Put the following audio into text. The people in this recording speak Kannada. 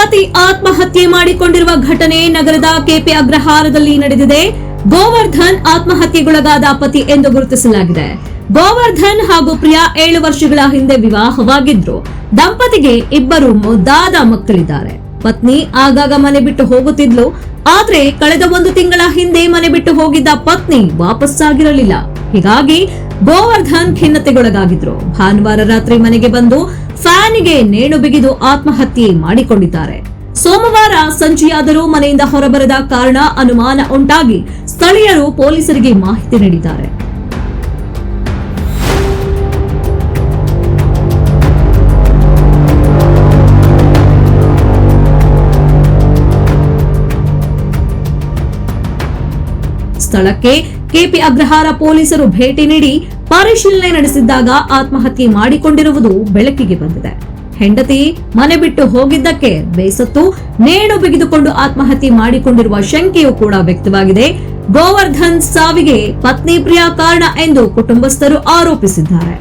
ಮಾಡಿ ಆತ್ಮಹತ್ಯೆ ಮಾಡಿಕೊಂಡಿರುವ ಘಟನೆ ನಗರದ ಕೆಪಿ ಅಗ್ರಹಾರದಲ್ಲಿ ನಡೆದಿದೆ. ಗೋವರ್ಧನ್ ಆತ್ಮಹತ್ಯೆಗೊಳಗಾದ ಪತಿ ಎಂದು ಗುರುತಿಸಲಾಗಿದೆ. ಗೋವರ್ಧನ್ ಹಾಗೂ ಪ್ರಿಯಾ ಏಳು ವರ್ಷಗಳ ಹಿಂದೆ ವಿವಾಹವಾಗಿದ್ರು. ದಂಪತಿಗೆ ಇಬ್ಬರು ಮುದ್ದಾದ ಮಕ್ಕಳಿದ್ದಾರೆ. ಪತ್ನಿ ಆಗಾಗ ಮನೆ ಬಿಟ್ಟು ಹೋಗುತ್ತಿದ್ಲು. ಆದ್ರೆ ಕಳೆದ ಒಂದು ತಿಂಗಳ ಹಿಂದೆ ಮನೆ ಬಿಟ್ಟು ಹೋಗಿದ್ದ ಪತ್ನಿ ವಾಪಸ್ಸಾಗಿರಲಿಲ್ಲ. ಹೀಗಾಗಿ ಗೋವರ್ಧನ್ ಖಿನ್ನತೆಗೊಳಗಾಗಿದ್ರು. ಭಾನುವಾರ ರಾತ್ರಿ ಮನೆಗೆ ಬಂದು ಫ್ಯಾನಿಗೆ ನೇಣು ಬಿಗಿದು ಆತ್ಮಹತ್ಯೆ ಮಾಡಿಕೊಂಡಿದ್ದಾರೆ. ಸೋಮವಾರ ಸಂಜೆಯಾದರೂ ಮನೆಯಿಂದ ಹೊರಬರದ ಕಾರಣ ಅನುಮಾನ ಉಂಟಾಗಿ ಸ್ಥಳೀಯರು ಪೊಲೀಸರಿಗೆ ಮಾಹಿತಿ ನೀಡಿದ್ದಾರೆ. ಸ್ಥಳಕ್ಕೆ ಕೆಪಿ ಅಗ್ರಹಾರ ಪೊಲೀಸರು ಭೇಟಿ ನೀಡಿ ಪರಿಶೀಲನೆ ನಡೆಸಿದ್ದಾಗ ಆತ್ಮಹತ್ಯೆ ಮಾಡಿಕೊಂಡಿರುವುದು ಬೆಳಕಿಗೆ ಬಂದಿದೆ. ಹೆಂಡತಿ ಮನೆ ಬಿಟ್ಟು ಹೋಗಿದ್ದಕ್ಕೆ ಬೇಸತ್ತು, ನೇಣು ಬಿಗಿದುಕೊಂಡು ಆತ್ಮಹತ್ಯೆ ಮಾಡಿಕೊಂಡಿರುವ ಶಂಕೆಯೂ ಕೂಡ ವ್ಯಕ್ತವಾಗಿದೆ. ಗೋವರ್ಧನ್ ಸಾವಿಗೆ ಪತ್ನಿ ಪ್ರಿಯಾ ಕಾರಣ ಎಂದು ಕುಟುಂಬಸ್ಥರು ಆರೋಪಿಸಿದ್ದಾರೆ.